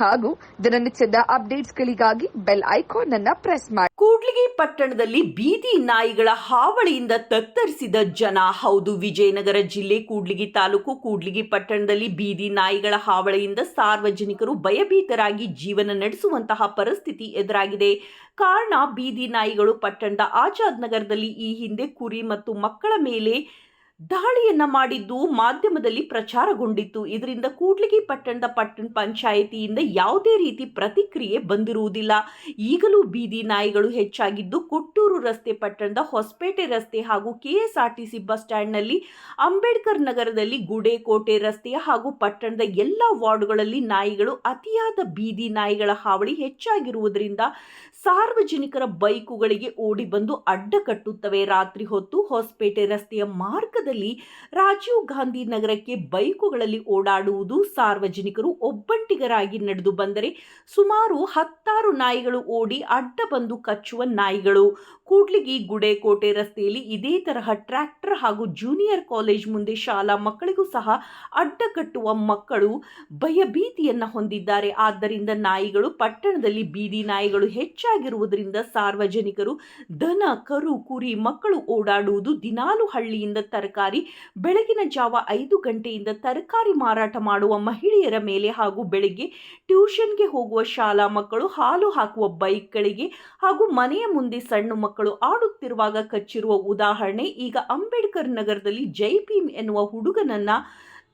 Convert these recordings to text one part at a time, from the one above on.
ಹಾಗೂ ದಿನನಿತ್ಯದ ಅಪ್ಡೇಟ್ಸ್ಗಳಿಗಾಗಿ ಬೆಲ್ ಐಕಾನ್ ಅನ್ನ ಪ್ರೆಸ್ ಮಾಡಿ. ಕೂಡ್ಲಿಗಿ ಪಟ್ಟಣದಲ್ಲಿ ಬೀದಿ ನಾಯಿಗಳ ಹಾವಳಿಯಿಂದ ತತ್ತರಿಸಿದ ಜನ. ಹೌದು, ವಿಜಯನಗರ ಜಿಲ್ಲೆ ಕೂಡ್ಲಿಗಿ ತಾಲೂಕು ಕೂಡ್ಲಿಗಿ ಪಟ್ಟಣದಲ್ಲಿ ಬೀದಿ ನಾಯಿಗಳ ಹಾವಳಿಯಿಂದ ಸಾರ್ವಜನಿಕರು ಭಯಭೀತರಾಗಿ ಜೀವನ ನಡೆಸುವಂತಹ ಪರಿಸ್ಥಿತಿ ಎದುರಾಗಿದೆ. ಕಾರಣ, ಬೀದಿ ನಾಯಿಗಳು ಪಟ್ಟಣದ ಆಜಾದ್ ನಗರದಲ್ಲಿ ಈ ಹಿಂದೆ ಕುರಿ ಮತ್ತು ಮಕ್ಕಳ ಮೇಲೆ ದಾಳಿಯನ್ನ ಮಾಡಿದ್ದು ಮಾಧ್ಯಮದಲ್ಲಿ ಪ್ರಚಾರಗೊಂಡಿತ್ತು. ಇದರಿಂದ ಕೂಡ್ಲಿಗಿ ಪಟ್ಟಣದ ಪಟ್ಟಣ ಪಂಚಾಯಿತಿಯಿಂದ ಯಾವುದೇ ರೀತಿ ಪ್ರತಿಕ್ರಿಯೆ ಬಂದಿರುವುದಿಲ್ಲ. ಈಗಲೂ ಬೀದಿ ನಾಯಿಗಳು ಹೆಚ್ಚಾಗಿದ್ದು ಕೊಟ್ಟೂರು ರಸ್ತೆ ಪಟ್ಟಣದ ಹೊಸಪೇಟೆ ರಸ್ತೆ ಹಾಗೂ ಕೆಎಸ್ಆರ್ಟಿಸಿ ಬಸ್ ಸ್ಟ್ಯಾಂಡ್ನಲ್ಲಿ ಅಂಬೇಡ್ಕರ್ ನಗರದಲ್ಲಿ ಗುಡೇಕೋಟೆ ರಸ್ತೆಯ ಹಾಗೂ ಪಟ್ಟಣದ ಎಲ್ಲ ವಾರ್ಡ್ಗಳಲ್ಲಿ ನಾಯಿಗಳು ಅತಿಯಾದ ಬೀದಿ ನಾಯಿಗಳ ಹಾವಳಿ ಹೆಚ್ಚಾಗಿರುವುದರಿಂದ ಸಾರ್ವಜನಿಕರ ಬೈಕುಗಳಿಗೆ ಓಡಿ ಬಂದು ಅಡ್ಡ ಕಟ್ಟುತ್ತವೆ. ರಾತ್ರಿ ಹೊತ್ತು ಹೊಸಪೇಟೆ ರಸ್ತೆಯ ಮಾರ್ಗದಲ್ಲಿ ರಾಜೀವ್ ಗಾಂಧಿ ನಗರಕ್ಕೆ ಬೈಕುಗಳಲ್ಲಿ ಓಡಾಡುವುದು ಸಾರ್ವಜನಿಕರು ಒಬ್ಬಂಟಿಗರಾಗಿ ನಡೆದು ಬಂದರೆ ಸುಮಾರು ಹತ್ತಾರು ನಾಯಿಗಳು ಓಡಿ ಅಡ್ಡ ಬಂದು ಕಚ್ಚುವ ನಾಯಿಗಳು. ಕೂಡ್ಲಿಗಿ ಗುಡೇಕೋಟೆ ರಸ್ತೆಯಲ್ಲಿ ಇದೇ ತರಹ ಟ್ರ್ಯಾಕ್ಟರ್ ಹಾಗೂ ಜೂನಿಯರ್ ಕಾಲೇಜ್ ಮುಂದೆ ಶಾಲಾ ಮಕ್ಕಳಿಗೂ ಸಹ ಅಡ್ಡ ಕಟ್ಟುವ ಮಕ್ಕಳು ಭಯಭೀತಿಯನ್ನ ಹೊಂದಿದ್ದಾರೆ. ಆದ್ದರಿಂದ ನಾಯಿಗಳು ಪಟ್ಟಣದಲ್ಲಿ ಬೀದಿ ನಾಯಿಗಳು ಹೆಚ್ಚಾಗಿರುವುದರಿಂದ ಸಾರ್ವಜನಿಕರು ದನ, ಕರು, ಕುರಿ, ಮಕ್ಕಳು ಓಡಾಡುವುದು ದಿನಾಲು ಹಳ್ಳಿಯಿಂದ ತರಕಾರಿ, ಬೆಳಗಿನ ಜಾವ ಐದು ಗಂಟೆಯಿಂದ ತರಕಾರಿ ಮಾರಾಟ ಮಾಡುವ ಮಹಿಳೆಯರ ಮೇಲೆ ಹಾಗೂ ಬೆಳಗ್ಗೆ ಟ್ಯೂಷನ್ಗೆ ಹೋಗುವ ಶಾಲಾ ಮಕ್ಕಳು, ಹಾಲು ಹಾಕುವ ಬೈಕ್ಗಳಿಗೆ ಹಾಗೂ ಮನೆಯ ಮುಂದೆ ಸಣ್ಣ ಮಕ್ಕಳು ಆಡುತ್ತಿರುವಾಗ ಕಚ್ಚಿರುವ ಉದಾಹರಣೆ, ಈಗ ಅಂಬೇಡ್ಕರ್ ನಗರದಲ್ಲಿ ಜೈ ಎನ್ನುವ ಹುಡುಗನನ್ನ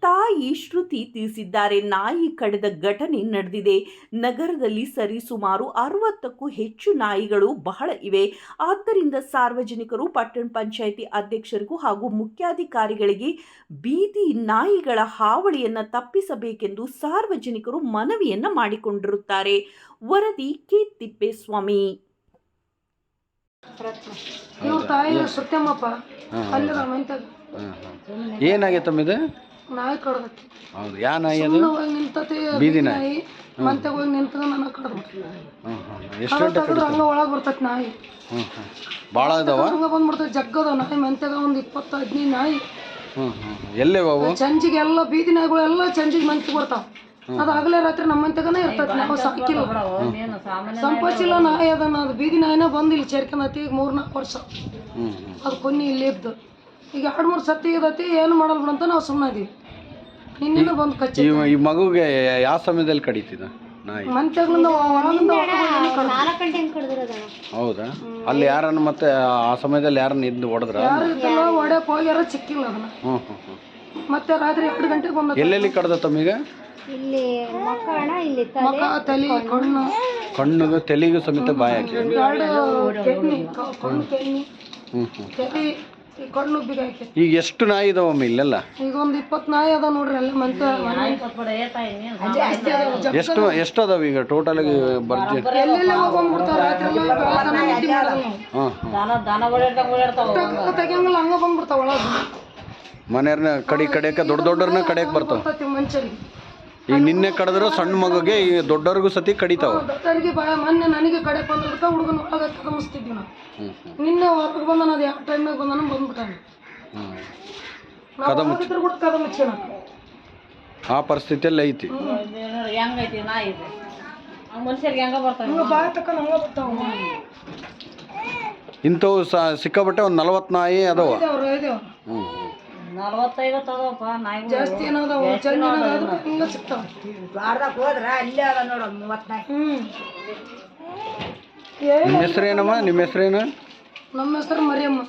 ತಾಯಿ ಶ್ರುತಿ ತಿಳಿಸಿದ್ದಾರೆ. ನಾಯಿ ಕಡಿದ ಘಟನೆ ನಡೆದಿದೆ. ನಗರದಲ್ಲಿ ಸರಿಸುಮಾರು ಅರವತ್ತಕ್ಕೂ ಹೆಚ್ಚು ನಾಯಿಗಳು ಬಹಳ ಇವೆ. ಆದ್ದರಿಂದ ಸಾರ್ವಜನಿಕರು ಪಟ್ಟಣ ಪಂಚಾಯಿತಿ ಅಧ್ಯಕ್ಷರಿಗೂ ಹಾಗೂ ಮುಖ್ಯಾಧಿಕಾರಿಗಳಿಗೆ ಬೀದಿ ನಾಯಿಗಳ ಹಾವಳಿಯನ್ನು ತಪ್ಪಿಸಬೇಕೆಂದು ಸಾರ್ವಜನಿಕರು ಮನವಿಯನ್ನು ಮಾಡಿಕೊಂಡಿರುತ್ತಾರೆ. ವರದಿ ಕೆ. ತಿಪ್ಪೇಸ್ವಾಮಿ. ಏನಾಗೈತಮ್ಮ ಇದು? ನಾಯಿ ಕಡ್ದಕ್ಕೆ ಹೌದು ಯಾ ನಾಯಿ ಅದು? ಹೋಗಿ ನಿಂತತಿ ಬೀದಿ ನಾಯಿ. ಮಂತ್ಯಾಗ ಹೋಗಿ ನಿಂತದ ನನ್ನ ಕಡ್ದ್ಬಿಟ್ರಿ ಹ್ಞೂ ಹ್ಞೂ ಎಷ್ಟು ಗಂಟೆ ತೆಗ್ದ್ರೆ ಹಂಗ ಒಳಗೆ ಬರ್ತೈತಿ ನಾಯಿ. ಹ್ಞೂ ಹ್ಞೂ ಭಾಳ ಇದಾವ ಹಂಗ ಬಂದ್ಬಿಡ್ತೈತಿ ಜಗ್ಗದ ನಾಯಿ. ಮಂತ್ಯಾಗ ಒಂದು ಇಪ್ಪತ್ತು ಹದಿನೈದು ನಾಯಿ. ಹ್ಞೂ ಹ್ಞೂ ಎಲ್ಲೇ ಅವು? ಚಂಜಿಗೆ ಎಲ್ಲ ಬೀದಿ ನಾಯಿಗಳು ಎಲ್ಲ ಚಂಜಿಗೆ ಮಂತ್ಗೆ ಬರ್ತಾವ. ಅದು ಹಗಲೇ ರಾತ್ರಿ ನಮ್ಮ ಮಂತ್ಯಾಗನೇ ಇರ್ತೈತಿ ನಾವು ಸಾಕಿಲ್ಲ. ಸಂಪಾಚಿಲ್ಲ ನಾಯಿ ಅದನ್ನ ಅದು ಬೀದಿ ನಾಯಿನ ಬಂದು ಇಲ್ಲಿ ಸೇರ್ಕೊಂಡೈತಿ ಈಗ ಮೂರ್ ನಾಲ್ಕು ವರ್ಷ ಅದು ಕೊನ್ನಿ ಇಲ್ಲಿ ಇದ್ದು. ಈಗ ಎರಡು ಮೂರು ಸತಿ ಇದೈತಿ ಏನು ಮಾಡಲ್ ಬಿಡಂತ ನಾವು ಸುಮ್ಮನೆ ಇದೀವಿ. ನಿನ್ನೆ ಬಂದು ಕಚ್ಚಿ ಈ ಈ ಮಗುಗೆ ಯಾವ ಸಮಯದಲ್ಲಿ ಕಡಿತಿದ ನಾಯಿ? ಹೊರಗೆ ಬಂದು ಹೌದಾ? ಅಲ್ಲಿ ಯಾರನ್ನ ಮತ್ತೆ ಆ ಸಮಯದಲ್ಲಿ ಯಾರನ್ನ ಇದ್ದು ಹೊಡೆದ್ರ? ಯಾರು ಇದ್ದಲ್ಲ ಹೋಗ್ಯಾರ ಸಿಕ್ಕಿಲ್ಲ ಅದನ್ನ. ಹ್ಞೂ ಹ್ಞೂ ಹ್ಞೂ ಮತ್ತೆ ರಾತ್ರಿ ಎರಡು ಗಂಟೆಗೆ ಬಂದ ಎಲ್ಲೆಲ್ಲಿ ಕಡ್ದ ತಮ್ಮೀಗ? ಇಲ್ಲಿ ತಲೆ ಕಣ್ಣು. ಕಣ್ಣಿಗೆ ತೆಲಿಗೂ ಸಮೇತ ಬಾಯಿ ಹಾಕಿ. ಎರಡು ಕೆನ್ನಿ ಕ- ಕಣ್ಣು ಕೆನ್ನಿ ಹ್ಞೂ ಹ್ಞೂ ತಲೆ. ಈ ಕಣ್ಣು ಉಬ್ಬಿಗೆ ಈಗ ಎಷ್ಟು ನಾಯಿ ಇದಾವಮ್ಮ ಇಲ್ಲೆಲ್ಲ? ಈಗ ಒಂದು ಇಪ್ಪತ್ತು ನಾಯಿ ಅದ ನೋಡ್ರಿ ಎಲ್ಲ ಮಂತ ಎಷ್ಟು ಎಷ್ಟು ಅದಾವ ಈಗ ಟೋಟಲ್ ಆಗಿ ಬರ್ಜಿ? ಎಲ್ಲೆಲ್ಲ ತೆಗಿಯಂಗಿಲ್ಲ ಹಂಗ ಬಂದ್ಬಿಡ್ತಾವ ಒಳಗೆ. ಮನೆಯವ್ರನ್ನ ಕಡಿ ಕಡಿಯಕ್ಕೆ ದೊಡ್ಡ ದೊಡ್ಡವ್ರನ್ನ ಕಡಿಯಕ್ಕೆ ಬರ್ತಾವ. ಮನುಷ್ಯರಿಗೆ. ಈಗ ನಿನ್ನೆ ಕಡಿದ್ರೆ ಸಣ್ಣ ಮಗುಗೆ ಈ ದೊಡ್ಡವ್ರಿಗೂ ಸತಿ ಕಡಿತಾವ. ದೊಡ್ಡವರಿಗೆ ಮೊನ್ನೆ ನನಗೆ ಕಡೆ ಹುಡುಗನ ಒಳಗೆ ನಾವು. ನಿನ್ನೆ ಹೊರಗೆ ಬಂದ ಅದು ಯಾವ ಟೈಮ್ನಾಗ ಬಂದಾನ ಬಂದ್ಬಿಟ್ಟಾನೆ. ಕೂಡ ಆ ಪರಿಸ್ಥಿತಿಯಲ್ಲಿ ಐತಿ. ಹಂಗ ಬಾಯ ತಕ್ಕ ಹಂಗ ಬರ್ತಾವ. ಇಂಥವು ಸ ಸಿಕ್ಕಾಬಟ್ಟೆ ಒಂದು ನಲವತ್ತು ನಾಯಿ ಅದಾವ. ಅವ್ರು ಐದೇವ್ ಹ್ಞೂ ಜಾಸ್ತಿ ಚಂದ ಹಿಂಗ ಸಿಗ್ತಾವ? ಏ ನಿಮ್ಮ ಹೆಸ್ರೇನಮ್ಮ? ನಿಮ್ಮ ಹೆಸ್ರೇನು? ನಮ್ಮ ಹೆಸರು ಮರಿಯಮ್ಮ.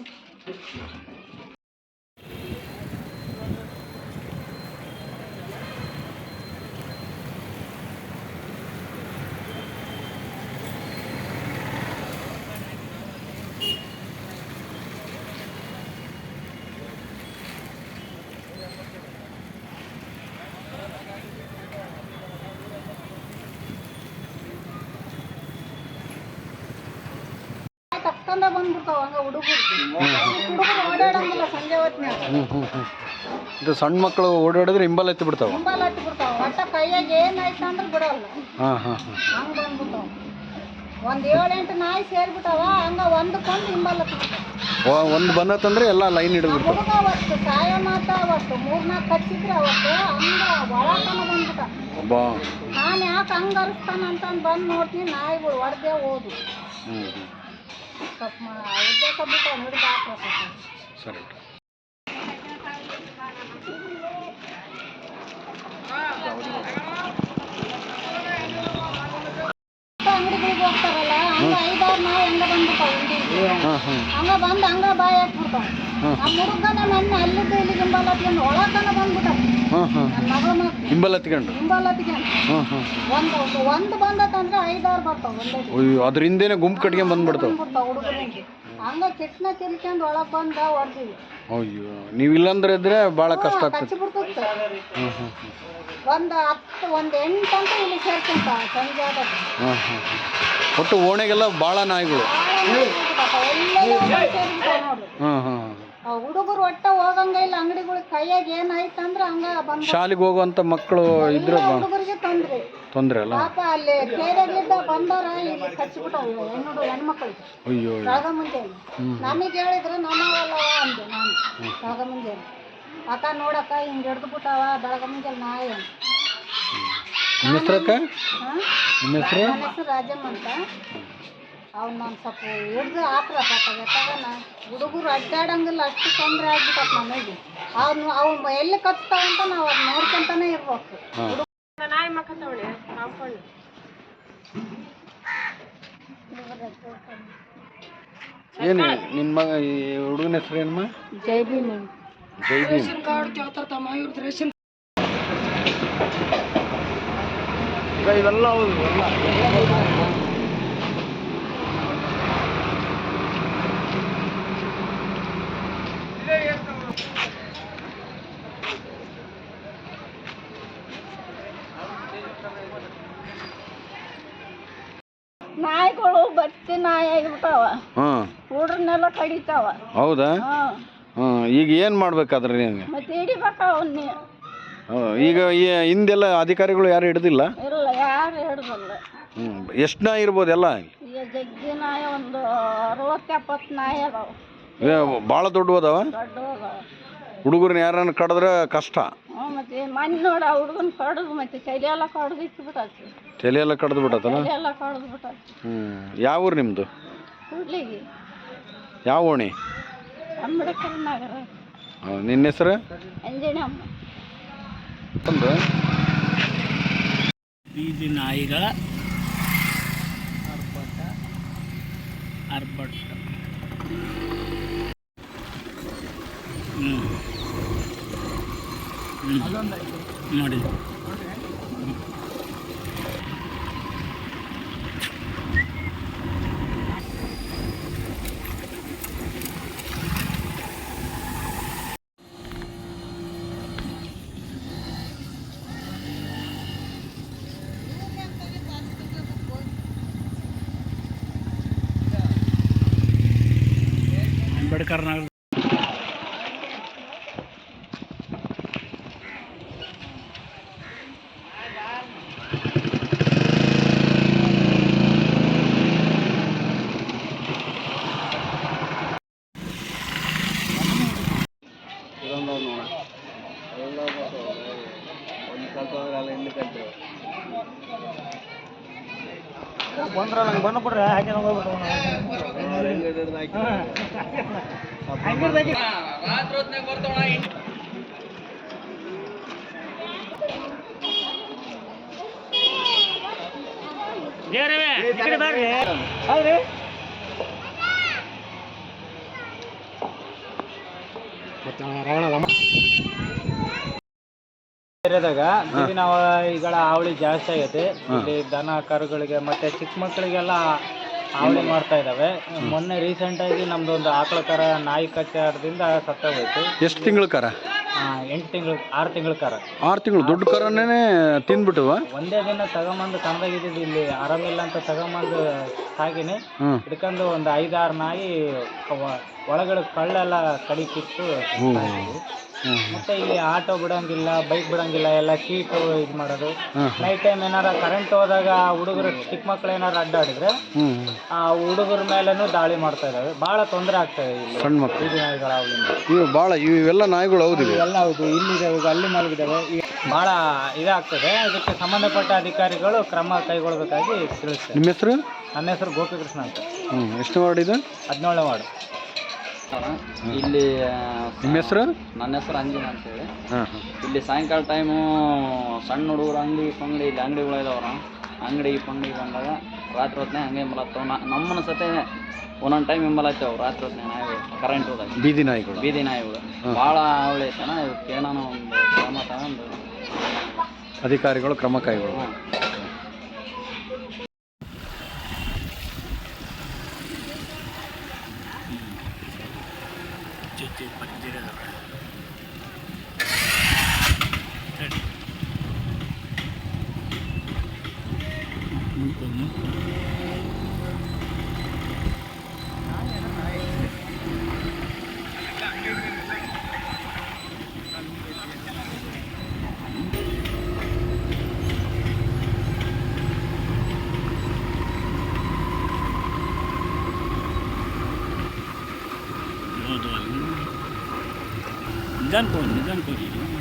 ತಕ್ಕಂದ ಬಂದ್ಬಿಡ್ತಾವ ಹಂಗ ಹುಡುಗರು. ಹುಡುಗರು ಓಡಾಡಂಗಿಲ್ಲ ಸಂಜೆ ಹೊತ್ನ್ಯಾಗ. ಇದು ಸಣ್ಣ ಮಕ್ಕಳು ಓಡಾಡಿದ್ರೆ ಹಿಂಬಲ್ ಎತ್ತಿ ಬಿಡ್ತಾವ. ಹಿಂಬಾಲ ಎತ್ತಿ ಬಿಡ್ತಾವ. ಒಟ್ಟ ಕೈಯಾಗ ಏನಾಯ್ತು ಅಂದ್ರೆ ಬಿಡಲ್ಲ. ಹಾಂ ಹಾಂ ಹಾಂ. ಹಂಗ ಬಂದ್ಬಿಡ್ತಾವ. ಒಂದ್ ಏಳೆಂಟು ನಾಯಿ ಸೇರ್ಬಿಟ್ಟಾವ ಹಂಗ ಒಂದಕ್ಕೊಂದು ಹಿಂಬಾಲ ಹತ್ತಿ ಬಿಡ್ತಾವ. ಒಂದು ಬಂದತ್ತಂದ್ರೆ ಎಲ್ಲ ಲೈನ್ ಹಿಡಿದ್ಬಿಡ್ತು ಹುಡುಗ ಅವತ್ತು ಸಾಯ ಮಾತ ಅವತ್ತು ಮೂರ್ನಾಲ್ಕು ಕಚ್ಚಿದ್ರೆ ಅವತ್ತು ಹಂಗ ಒಳಕನ ಬಂದ್ಬಿಟ್ಟ. ಒಬ್ಬ ನಾನು ಯಾಕೆ ಹಂಗ ಅರಿಸ್ತಾನ ಅಂತ ಬಂದು ನೋಡ್ತೀನಿ ನಾಯಿಗಳು ಹೊಡೆದೇ ಹೋದು ಹ್ಞೂ ಹ್ಞೂ ಸರಿ. ಅಂಗಡಿಗಳಿಗೆ ಹೋಗ್ತಾರಲ್ಲ ಹಂಗ ಐದಾರು ನಾಯಿ ಹಂಗ ಬಂದ್ಬಿಟ್ಟಾವ ಹಂಗ ಬಂದು ಹಂಗ ಬಾಯಿ ಹಾಕ್ಬಿಡ್ತಾವ. ಆ ಮುರುಗನ ನನ್ನ ಅಲ್ಲಿದ್ದ ಇಲ್ಲಿ ಗಿಂಬಲ್ ಒಳಗನ ಒಳಕನ ಬಂದ್ಬಿಟ್ಟ. ಹಾಂ ಹತ್ಕೊಂಡು ಗುಂಪು ಕಟ್ಕೊಂಡ್ ಬಂದ್ಬಿಡ್ತಾವೆ. ಅಯ್ಯೋ ನೀವು ಇಲ್ಲಂದ್ರೆ ಇದ್ರೆ ಭಾಳ ಕಷ್ಟ ಆಗ್ತದೆ. ಹಾಂ ಹಾಂ ಹಾಂ. ಒಟ್ಟು ಓಣೆಗೆಲ್ಲ ಭಾಳ ನಾಯಿಗಳು. ನೋಡ್ರಿ ಹಾಂ ಹಾಂ. ಹುಡುಗರು ಒಟ್ಟ ಹೋಗಂಗ ಇಲ್ಲ ಅಂಗಡಿಗಳಿಗೆ ಕೈಯಾಗ ಏನಾಯ್ತಂದ್ರೆ ಹಂಗ ಬಂದ ಶಾಲೆಗೆ ಹೋಗುವಂತ ಮಕ್ಕಳು ಇದ್ರೆ ಹುಡುಗರಿಗೆ ತೊಂದ್ರೆ. ತೊಂದರೆ ಅಲ್ಲ? ಪಾಪ ಅಲ್ಲಿ ಕೇರಳಿದ್ದ ಬಂದಾರ ಇಲ್ಲಿ ಕಚ್ಚಿಬಿಟ್ಟವು ಹೆಣ್ಣು ಹೆಣ್ಮಕ್ಳಿಗೆ ಅಯ್ಯೋ ರಾಗ ಮುಂದೆ ನಮಗೆ ಹೇಳಿದ್ರೆ ನಮ್ಮವಲ್ಲ ಅಂದೆ ನಾನು. ರಾಗ ಮುಂದೆ ಅಕ್ಕ ನೋಡಕ್ಕ ಹಿಂಗೆ ಹಿಡ್ದು ಬಿಟ್ಟಾವ ಬೆಳಗ ಮುಂದೆ ನಾಯಿ ಅಂತ. ನಿಮ್ಮ ಹೆಸರು ರಾಜಮ್ಮ ಅಂತ. ಅವ್ನು ನಾನು ಸ್ವಲ್ಪ ಹಿಡ್ದು ಹಾಕ್ರ ಪಾಪ ಎತ್ತಾಗನ ಹುಡುಗರು ಅಡ್ಡಾಡಂಗಿಲ್ಲ ಅಷ್ಟು ತೊಂದರೆ ಆಗ್ಬಿಟ್ಟತ್ ನಮಗೆ ಅವ್ನು ಅವ್ನು ಎಲ್ಲಿ ಅಂತ ನಾವು ಅದು ನೋಡ್ಕೊಂತಾನೆ ಇರ್ಬೇಕು. ಹಾಂ. ಏನು ನಿನ್ನ ಮಗ ಈ ಹುಡುಗನ ಹೆಸರು ಏನಮ್ಮ ಜೈ ಭೀಮ್ ಜೈ ಭೀಮ್ ರೇಷನ್ ಕಾರ್ಡ್ ಕೇಳ್ತಾರೆ ತಮ್ಮ ಇವ್ರದ್ದು ರೇಷನ್ ಇವೆಲ್ಲ ನಾಯಿಗಳು ಹಾಂ ಹುಡ್ರನ್ನೆಲ್ಲ ಕಡಿತಾವ. ಹೌದಾ? ಹಾಂ. ಹಾಂ ಈಗ ಏನು ಮಾಡ್ಬೇಕಾದ್ರೆ ನೀವು? ಮತ್ತೆ ಹಿಡಿಬೇಕ ಅವನ್ನ. ಈಗ ಈ ಹಿಂದೆಲ್ಲ ಅಧಿಕಾರಿಗಳು ಯಾರು ಹಿಡ್ದಿಲ್ಲ? ಇಲ್ಲ ಯಾರು ಹಿಡ್ದಲ್ಲ. ಹ್ಞೂ ಎಷ್ಟು ನಾಯಿ ಇರ್ಬೋದು ಎಲ್ಲ? ಈಗ ಜಗ್ಗಿ ನಾಯಿ ಒಂದು ಅರವತ್ತು ಎಪ್ಪತ್ತು ನಾಯಿ ಅದಾವ. ಭಾಳ ದೊಡ್ಡ ಅದಾವ ದೊಡ್ಡ ಅದಾವ ಹುಡುಗರನ್ನ ಯಾರನ್ನ ಕಡಿದ್ರೆ ಕಷ್ಟ. ಹ್ಞೂ ಮತ್ತೆ ಮಣ್ಣು ನೋಡ ಹುಡುಗನ ಕಡ್ದು ಮತ್ತೆ ತಲೆ ಎಲ್ಲ ಕಡ್ದು ಇಟ್ಬಿಟ್ಟತಿ ತಲೆ ಎಲ್ಲ ಕಡ್ದು ಬಿಟ್ಟತಲ್ಲ ತಲೆ ಎಲ್ಲ ಕಡ್ದು ಬಿಟ್ಟತಿ ಹ್ಞೂ ಯಾವ ಊರು ನಿಮ್ಮದು ಕೂಡ್ಲಿಗೆ ಯಾವ ಓಣಿ? ಅಂಬೇಡ್ಕರ್ ನಗರ ನಿನ್ನ ಹೆಸರು? ಅಂಜನಮ್ಮ. ಒಂದು ಬೀದಿ ನಾಯಿಗಳ ಆರ್ಭಟ. ಆರ್ಭಟ. ಹ್ಞೂ ನೋಡಿ. ಕರ್ನಾಟಕ. ಬಂದ್ರ ನಂಗೆ ಬಂದು ಹಾಕಿ ಹಾಗೆ ನಂಗೆ ಹೋಗ್ಬಿಟ್ಟು ನಗರ ಏರಿಯಾದಾಗ ನಾವು ಹಾವಳಿ ಜಾಸ್ತಿ ಆಗೈತಿ. ಇಲ್ಲಿ ದನ ಕರುಗಳಿಗೆ ಮತ್ತೆ ಚಿಕ್ಕ ಮಕ್ಕಳಿಗೆಲ್ಲ ಹಾವಳಿ ಮಾಡ್ತಾ ಇದಾವೆ ಮೊನ್ನೆ ರೀಸೆಂಟ್ ಆಗಿ ನಮ್ದು ಒಂದು ಆಕಳ ಕರ ನಾಯಿ ಕಚ್ಚಾರದಿಂದ ಸತ್ತೋಗೈತೆ ಎಷ್ಟು ತಿಂಗಳ ಕರ? ಎಂಟು ತಿಂಗಳು ಆರು ತಿಂಗಳ ಕರ ಆರು ತಿಂಗಳು ದೊಡ್ಡ ಕರನೇ ತಿಂದ್ಬಿಟ್ಟವ? ಒಂದೇ ದಿನ ತಗೊಂಬಂದು ತಂದಾಗಿದ್ದು ಇಲ್ಲಿ ಆರಾಮಿಲ್ಲ ಅಂತ ತಗೊಂಬಂದು ಸಾಗಿನಿ ಹ್ಞೂ ಹಿಡ್ಕೊಂಡು ಒಂದು ಐದಾರು ನಾಯಿ ಅವ- ಒಳಗಡೆ ಕಳ್ಳೆಲ್ಲ ಕಡಿ ಕಿತ್ತು ಸಾಕಿದ್ವು. ಮತ್ತೆ ಇಲ್ಲಿ ಆಟೋ ಬಿಡಂಗಿಲ್ಲ ಬೈಕ್ ಬಿಡಂಗಿಲ್ಲ ಎಲ್ಲ ಸೀಟು ಇದು ಮಾಡೋದು. ನೈಟ್ ಟೈಮ್ ಏನಾರ ಕರೆಂಟ್ ಹೋದಾಗ ಹುಡುಗರು ಚಿಕ್ಕ ಮಕ್ಳು ಏನಾರ ಅಡ್ಡಾಡಿದ್ರೆ ಹ್ಞೂ ಆ ಹುಡುಗರ ಮೇಲೇನು ದಾಳಿ ಮಾಡ್ತಾ ಇದಾವೆ ಬಹಳ ತೊಂದರೆ ಆಗ್ತಾ ಇದೆ ಇಲ್ಲಿ ಸಣ್ಣ ಮಕ್ಕಳು ನಾಯಿಗಳ ಅವಳಿಂದ ಇವು ಭಾಳ ಇವೆಲ್ಲ ನಾಯಿಗಳು ಹೌದಿವೆ ಎಲ್ಲ ಹೌದು ಇಲ್ಲಿದ್ದಾವೆ ಅಲ್ಲಿ ಮಲಗಿದ್ದಾವೆ ಬಹಳ ಭಾಳ ಇದಾಗ್ತದೆ. ಅದಕ್ಕೆ ಸಂಬಂಧಪಟ್ಟ ಅಧಿಕಾರಿಗಳು ಕ್ರಮ ಕೈಗೊಳ್ಳಬೇಕಾಗಿ ತಿಳಿಸ್ತೇನೆ ನಿಮ್ಮ ಹೆಸರು? ನನ್ನ ಹೆಸರು ಗೋಪಿಕೃಷ್ಣ ಅಂತ. ಹ್ಞೂ ಎಷ್ಟು ವಾರ್ಡ್ ಇದು? ಹದಿನೇಳನೇ ವಾರ್ಡ್. ಇಲ್ಲಿ ನಿಮ್ಮ ಹೆಸರು? ನನ್ನ ಹೆಸರು ಅಂಜನ ಅಂತೇಳಿ. ಇಲ್ಲಿ ಸಾಯಂಕಾಲ ಟೈಮು ಸಣ್ಣ ಹುಡುಗರು ಅಂಗಡಿ ಪಂಗಡಿ ಇಲ್ಲಿ ಅಂಗಡಿಗಳು ಇದಾವ್ರ ಅಂಗಡಿ ಪಂಗಡಿ ಬಂದಾಗ ರಾತ್ರಿ ಹೊತ್ತಿನ ಹಂಗೆ ಮಲತ್ತವ ನಮ್ಮನ ಸತೆ ಒಂದೊಂದು ಟೈಮ್ ಹಿಂಬಲತ್ತೇವೆ ರಾತ್ರಿ ಹೊತ್ತಿನ ನಾಯಿಗಳು ಕರೆಂಟ್ ಹೋದಾಗ. ಬೀದಿ ನಾಯಿಗಳು. ಬೀದಿ ನಾಯಿಗಳು. ಭಾಳ ಅವಳಿ ಐತನ ಇವಕ್ಕೆ ಏನಾನ ಒಂದು ಕ್ರಮ ತಗೊಂಡು. ಅಧಿಕಾರಿಗಳು ಕ್ರಮ ಕೈಗೊಳ್ಳುವ ಹ್ಞೂ ಚುಚ್ಚಿ ಪಂಜಿರದವ ಹೌದು ನಿಧಾನ ಕೊ ನಿಧಾನ ಕೊಡಿ